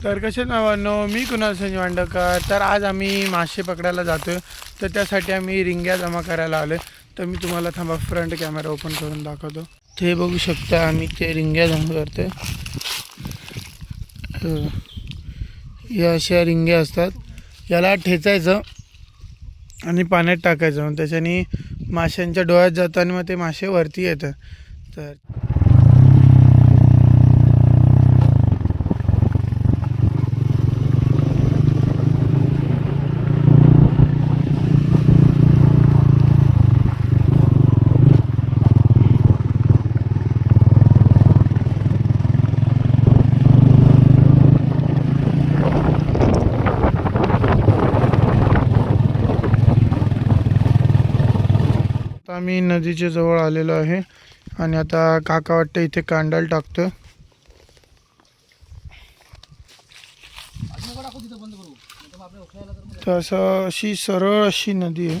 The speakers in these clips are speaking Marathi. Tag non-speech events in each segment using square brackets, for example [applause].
तर कसे नावांनो? मी कुणाल संजय वांडकर तर आज आम्ही मासे पकडायला जातोय. तर त्यासाठी आम्ही रिंग्या जमा करायला आलो तर मी तुम्हाला थांबा फ्रंट कॅमेरा ओपन करून दाखवतो. ते बघू शकता आम्ही ते रिंग्या जमा करतोय. या अशा रिंग्या असतात. याला ठेचायचं आणि पाण्यात टाकायचं. मग त्याच्याने माशांच्या डोळ्यात जातं आणि मग ते मासे वरती येतात. तर आम्ही नदीच्या जवळ आलेलो आहे आणि आता काका वाटतं इथे कांडाल टाकतो तर असं अशी सरळ अशी नदी आहे.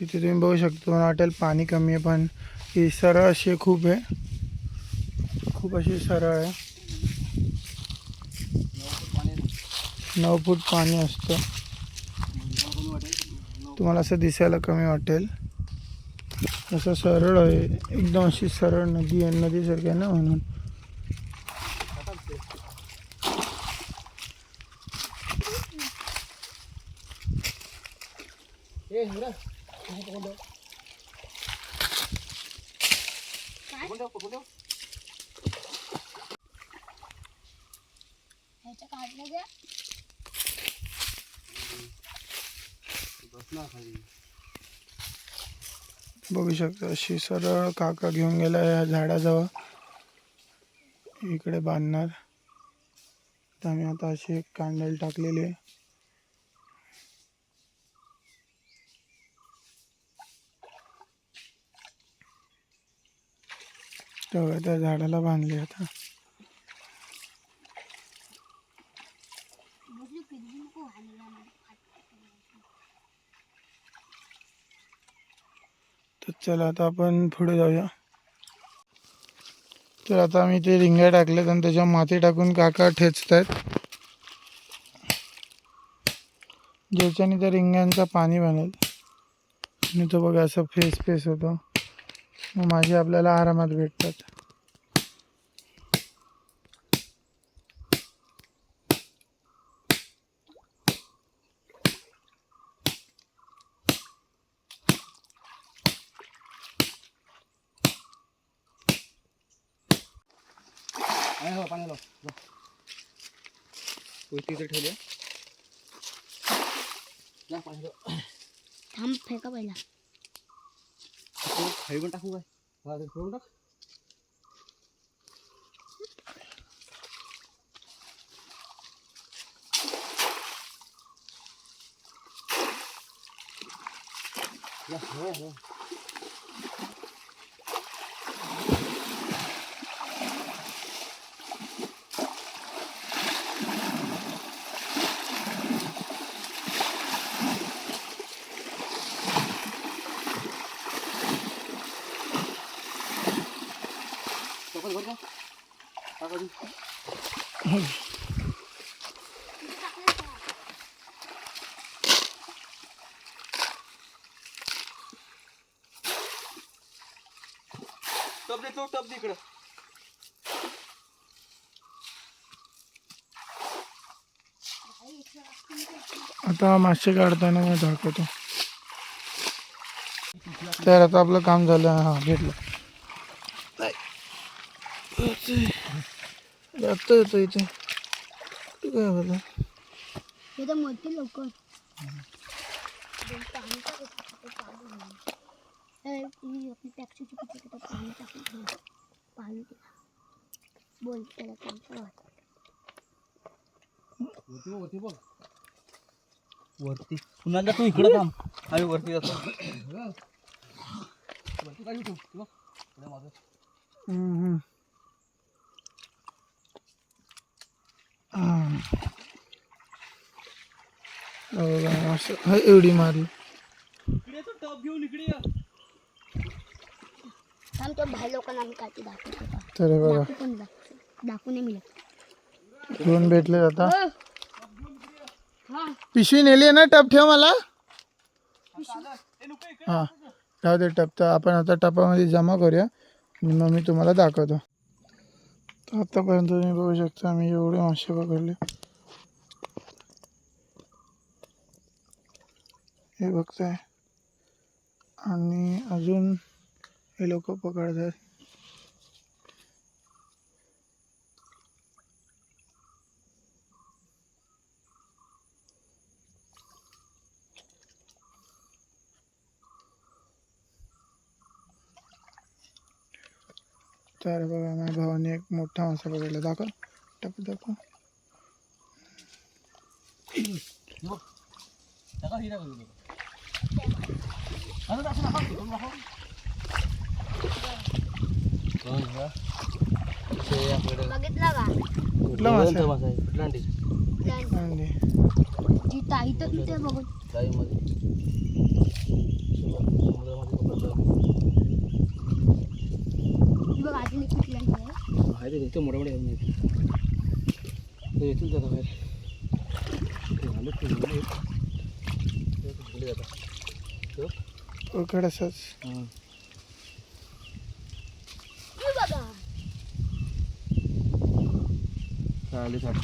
तिथे तुम्ही बघू शकतो वाटेल पाणी कमी आहे पण ही सरळ अशी खूप आहे. खूप अशी सरळ आहे. नऊ फूट पाणी असतं. तुम्हाला असं दिसायला कमी वाटेल. असं सरळ आहे. एकदम अशी सरळ नदी आहे. नदीसारखी आहे ना म्हणून. काढलं घ्या बघू शकता अशी सरळ काका घेऊन गेला या झाडाजवळ. इकडे बांधणार. तर आम्ही आता अशी एक कांडल टाकलेली आहे. तेव्हा त्या झाडाला बांधले आता. तर चला आता आपण पुढे जाऊया. तर आता आम्ही ते रिंग्या टाकल्यात आणि त्याच्यावर माती टाकून काका ठेचत आहेत ज्याच्याने त्या रिंगांचा पाणी बनेल. आणि तो बघा असं फेस फेस होतो. मग माझे आपल्याला आरामात भेटतात. थांब फेका पहिला टाकू काय टाक टप दे तो टप दे इकडं आता मासे काढताना मी दाखवतो. तर आता आपलं काम झालं हां भेटलं. जातो येतो इथे. काय झालं हे तर मोठी पाणी आपली टॅक्सीची किती पाणी टाकून पाणी बोल त्याला वरती बघ बघ. पुन्हा तू इकडे थांब. आम्ही वरती जातो. वरती काय तू बघ. माझं बघा, एवढी मारली इकडे तो टप घेऊन इकडे या थांब तो बाहेर लोकांना आम्ही काठी दाखवतो तर बघा पण दाखवू दाखवू नाही मिळत दोन भेटले हो. पिशवी नेली आहे ना टप ठेव मला हाँ जाऊ दे टप तर आपण आता टपामध्ये जमा करूया. आणि मग मी तुम्हाला दाखवतो. तर आतापर्यंत तुम्ही बघू शकता आम्ही एवढे मासे पकडले. हे बघताय. आणि अजून हे लोक पकडतात. तर बघा माझ्या भावाने एक मोठा मासा पकडला. दाखव. टप दाखव. टाका आपल्याकडे बघितला का? कुठला मासा तिथे बघून जाळीमध्ये. समुद्रामध्ये पकडलं. ही बघ अजून एक कुठली आहे ते येतील बाहेर. ते झालं झालं. असंच. हां.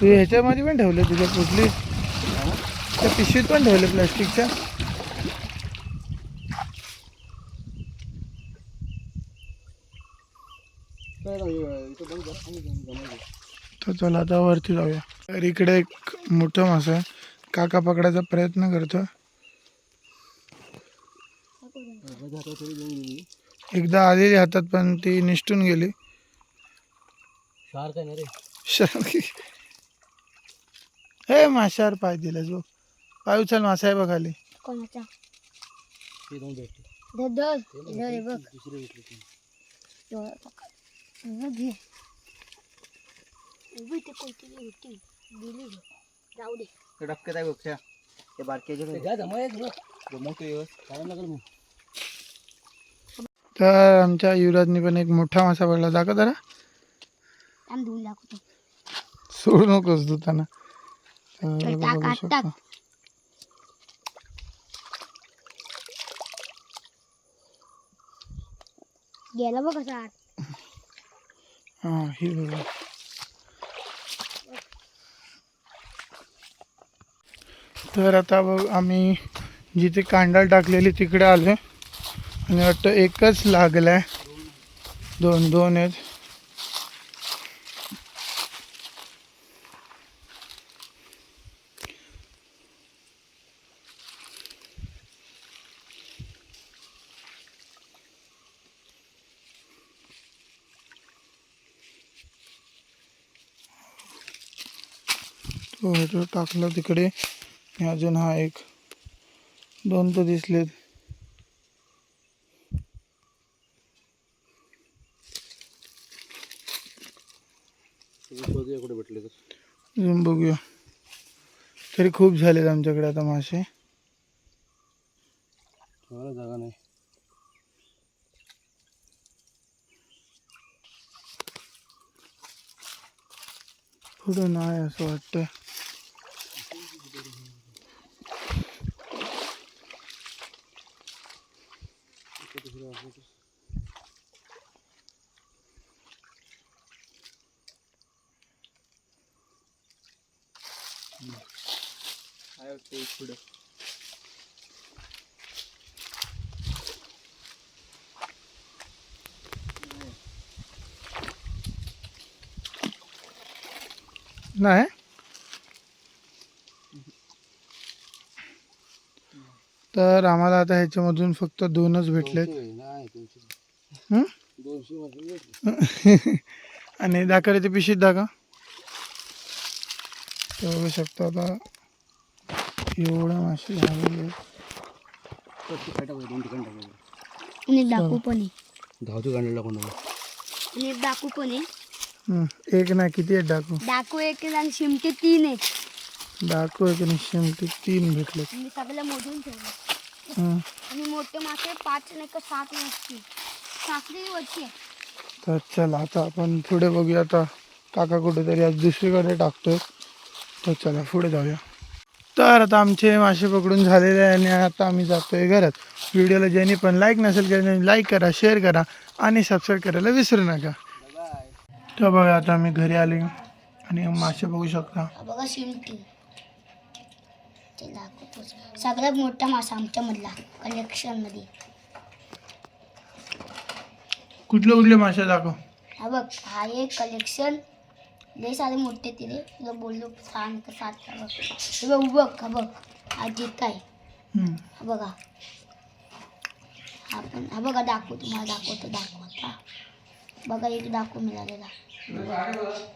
ह्याच्यामध्ये पण ठेवले तुझ्या कुठली त्या पिशवीत पण ठेवले प्लास्टिकच्या काय नाही, इथं बंद कर. आणि जमा कर. तर चला आता वरती जाऊया. तर इकडे एक मोठं मासा आहे. काका पकडायचा प्रयत्न करतो. एकदा आलेली हातात पण ती निष्ठून गेली. शार्क आहे ना रे? शार्की हे माशावर पाय दिलास बघ. पाय उचल मासा आहे बघ खाली. बघ दुसरे भेटले ते. डोळा पकड हे घे उभी ते कोणती होती गेली घे. जाऊ दे. ते डबके काय बघ ते बारक्याचे काय जमा आहे तुला जमवतो काय लागेल मग. तर आमच्या युवराजनी पण एक मोठा मासा पडला. दाखव जरा. थांब धुवून दाखवतो. सोडू नकोस धुताना. तर चल, टाक, बघू आत शकता. टाक. गेला बघ आत हा ही बघा. तर आता बघ आम्ही जिथे कांडाल टाकलेली तिकडे आलो आणि वाटतं एकच लागलाय. दोन दोन आहेत. तो टाकला तिकडे. अजून हा एक दोन तर दिसलेत. शोधूया कुठे भेटले तर? अजून बघूया तरी खूप झालेत आमच्याकडे आता मासे. मला जागा नाही. पुढं नाही असं वाटतं नाही तर आम्हाला आता ह्याच्यामधून फक्त दोनच भेटलेत. हं? [laughs] आणि दाखव ते पिशीत तर बघू शकता आता एवढं मासे झालेले डाकू पण आहे. धावतो गांडीला कोण आणि एक डाकू पण आहे. एक नाही किती आहेत? डाकू. डाकू एक आहे आणि शिमटे तीन आहेत. डाकू एक आणि शिमटे तीन मी सगळं मोजून ठेवलं. हं. आणि मोठे मासे पाच नाही का सात नसतील वरची आहे. तर चला आता आपण पुढे बघूया. आता काका कुठेतरी आज दुसरीकडे टाकतो तर चला पुढे जाऊया. तर आता आमचे मासे पकडून झालेले आहे आणि आता आम्ही जातोय घरात. व्हिडिओला ज्यांनी पण लाईक नसेल केलं त्यांनी लाईक करा शेअर करा आणि सबस्क्राईब करायला विसरू नका. तर बघा आता आम्ही घरी आले आणि मासे बघू शकता. बघा शिमटी ते सगळ्यात मोठा मासा आमच्या मधला कलेक्शनमध्ये कुठले कुठले मासे दाखव? हा बघ हा एक कलेक्शन. लय सारे मोठे तिथे तुला बोललो सहा नाही तर सात का बघ. हे बघ बघ हा बघ. हा आहे. हा बघा. हा पण हा बघा दाखवतो तुम्हाला दाखवतो दाखवता. बघा एक दाखव मिळालेला. Bye, love.